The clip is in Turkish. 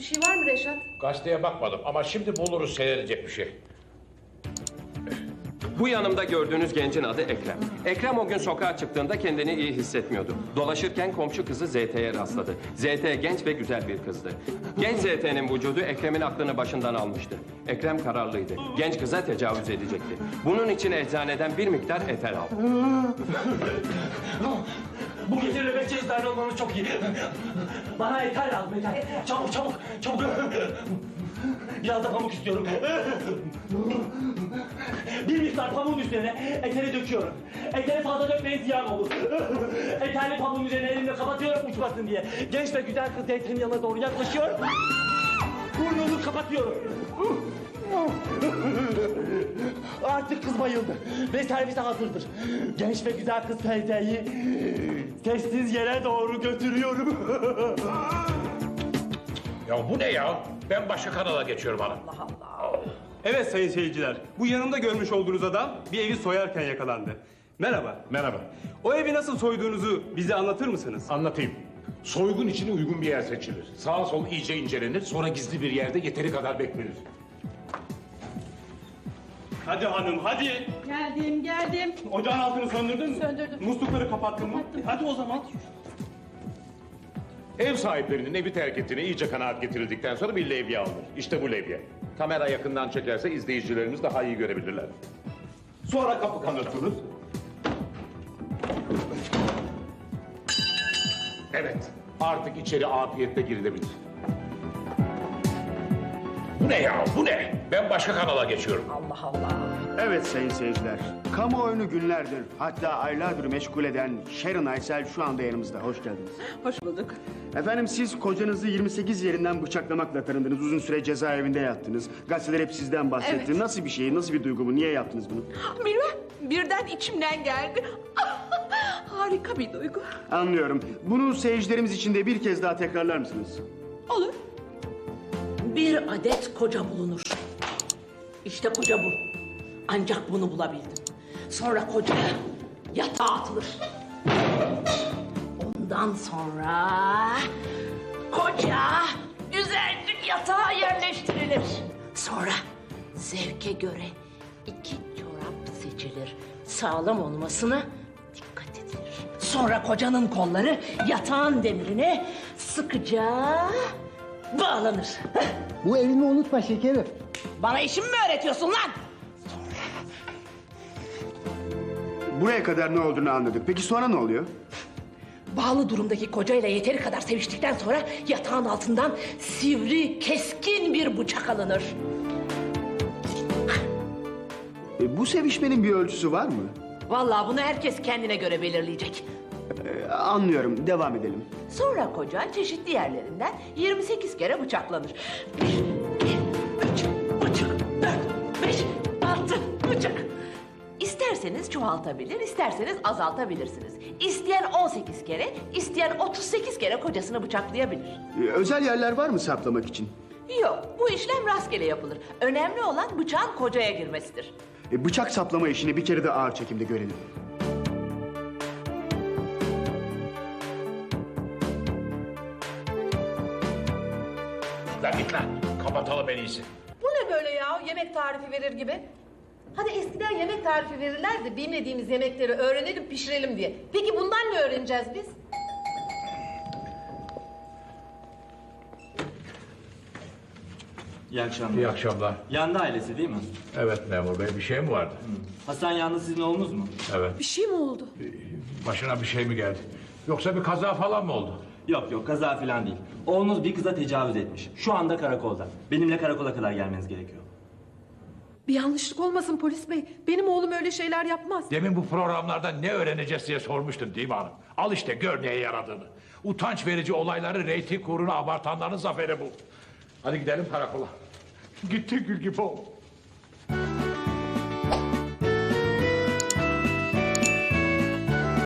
bir şey var mı Reşat? Gazeteye bakmadım ama şimdi buluruz seyredecek bir şey. Bu yanımda gördüğünüz gencin adı Ekrem. Ekrem o gün sokağa çıktığında kendini iyi hissetmiyordu. Dolaşırken komşu kızı ZT'ye rastladı. ZT genç ve güzel bir kızdı. Genç ZT'nin vücudu Ekrem'in aklını başından almıştı. Ekrem kararlıydı. Genç kıza tecavüz edecekti. Bunun için eczaneden bir miktar eter aldı. Bu gece nöbetçi eczane olmanız çok iyi. Bana yeter lazım yeter. Çabuk çabuk çabuk. Biraz da pamuk istiyorum. Bir miktar pamuğun üzerine eteri döküyorum. Eteri fazla dökmeyin ziyan olur. Eterli pamuğun üzerine elimle kapatıyorum uçmasın diye. Genç ve güzel kız eterin yanına doğru yaklaşıyor. Burnunu kapatıyorum. Artık kız bayıldı ve servise hazırdır. Genç ve güzel kız teyzeyi sessiz yere doğru götürüyorum. Ya bu ne ya? Ben başka kanala geçiyorum hanım. Evet sayın seyirciler, bu yanımda görmüş olduğunuz adam bir evi soyarken yakalandı. Merhaba. Merhaba. O evi nasıl soyduğunuzu bize anlatır mısınız? Anlatayım. Soygun için uygun bir yer seçilir. Sağ sol iyice incelenir, sonra gizli bir yerde yeteri kadar beklenir. Hadi hanım, hadi. Geldim geldim. Ocağın altını söndürdün mü? Söndürdüm. Muslukları kapattın mı? Hadi o zaman. Ev sahiplerinin evi terk ettiğine iyice kanaat getirildikten sonra bir levye alınır. İşte bu levye. Kamera yakından çekerse izleyicilerimiz daha iyi görebilirler. Sonra kapı kanırtılır. Evet, artık içeri afiyetle girilebilir. Bu ne ya, bu ne? Ben başka kanala geçiyorum. Allah Allah. Evet sayın seyirciler, kamuoyunu günlerdir hatta aylardır meşgul eden Sharon Aysel şu anda yanımızda. Hoş geldiniz. Hoş bulduk. Efendim siz kocanızı 28 yerinden bıçaklamakla tanındınız. Uzun süre cezaevinde yattınız. Gazeteler hep sizden bahsetti. Evet. Nasıl bir şey, nasıl bir duygu bu? Niye yaptınız bunu? Bilmem. Birden içimden geldi. Harika bir duygu. Anlıyorum. Bunu seyircilerimiz için de bir kez daha tekrarlar mısınız? Olur. Bir adet koca bulunur. İşte koca bu. Ancak bunu bulabildim. Sonra koca yatağa atılır. Ondan sonra koca güzelce yatağa yerleştirilir. Sonra zevke göre iki çorap seçilir. Sağlam olmasına dikkat edilir. Sonra kocanın kolları yatağın demirine sıkıca bağlanır. Bu elini unutma şekerim. Bana işimi mi öğretiyorsun lan? Buraya kadar ne olduğunu anladık. Peki sonra ne oluyor? Bağlı durumdaki kocayla yeteri kadar seviştikten sonra yatağın altından sivri, keskin bir bıçak alınır. E, bu sevişmenin bir ölçüsü var mı? Vallahi bunu herkes kendine göre belirleyecek. E, anlıyorum. Devam edelim. Sonra koca çeşitli yerlerinden 28 kere bıçaklanır. Bir, iki, üç, buçuk, dört, beş, altı, bıçak. İsterseniz çoğaltabilir, isterseniz azaltabilirsiniz. İsteyen 18 kere, isteyen 38 kere kocasını bıçaklayabilir. E, özel yerler var mı saplamak için? Yok, bu işlem rastgele yapılır. Önemli olan bıçağın kocaya girmesidir. E, bıçak saplama işini bir kere de ağır çekimde görelim. Lan git lan, kapatalım en iyisi. Bu ne böyle ya? Yemek tarifi verir gibi. Hadi eskiden yemek tarifi verirlerdi. Bilmediğimiz yemekleri öğrenelim, pişirelim diye. Peki bundan ne öğreneceğiz biz? İyi akşamlar. İyi akşamlar. Yandı ailesi değil mi? Evet memur bey, bir şey mi vardı? Hasan yandı sizin oğlunuz mu? Evet. Bir şey mi oldu? Başına bir şey mi geldi? Yoksa bir kaza falan mı oldu? Yok yok kaza falan değil. Oğlunuz bir kıza tecavüz etmiş. Şu anda karakolda. Benimle karakola kadar gelmeniz gerekiyor. Bir yanlışlık olmasın polis bey. Benim oğlum öyle şeyler yapmaz. Demin bu programlarda ne öğreneceğiz diye sormuştun değil mi hanım? Al işte gör neye yaradığını. Utanç verici olayları reyting uğruna abartanların zaferi bu. Hadi gidelim karakola. Gitti gül gibi oldu.